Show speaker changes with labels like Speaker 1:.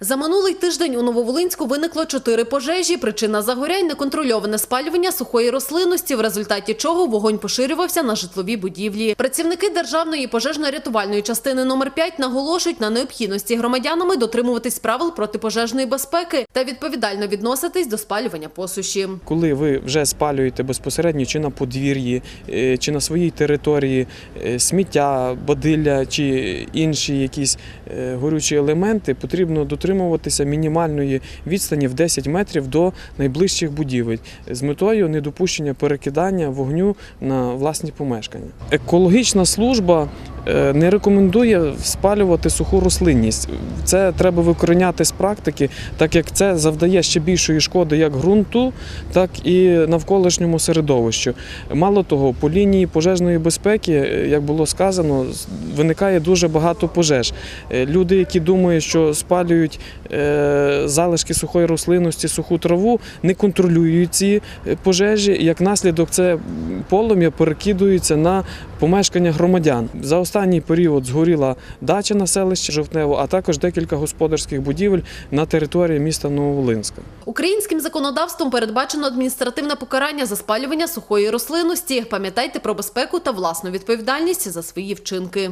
Speaker 1: За минулий тиждень у Нововолинську виникло чотири пожежі. Причина загорянь – неконтрольоване спалювання сухої рослинності, в результаті чого вогонь поширювався на житлові будівлі. Працівники Державної пожежно-рятувальної частини номер 5 наголошують на необхідності громадянами дотримуватись правил протипожежної безпеки та відповідально відноситись до спалювання посуші.
Speaker 2: Коли ви вже спалюєте безпосередньо чи на подвір'ї, е, чи на своїй території е, сміття, бадилля чи інші якісь е, горючі елементи, потрібно дотримуватися мінімальної відстані в 10 метрів до найближчих будівель з метою недопущення перекидання вогню на власні помешкання. Екологічна служба не рекомендує спалювати суху рослинність. Це треба викореняти з практики, так як це завдає ще більшої шкоди як ґрунту, так і навколишньому середовищу. Мало того, по лінії пожежної безпеки, е, як було сказано, виникає дуже багато пожеж. Е, Люди, які думають, що спалюють е, залишки сухої рослинності, суху траву, не контролюють ці е, пожежі. Як наслідок, це полум'я перекидується на помешкання громадян. За останній період згоріла дача на селищі Жовтнево, а також декілька господарських будівель на території міста Нововолинська.
Speaker 1: Українським законодавством передбачено адміністративне покарання за спалювання сухої рослинності. Пам'ятайте про безпеку та власну відповідальність за свої вчинки.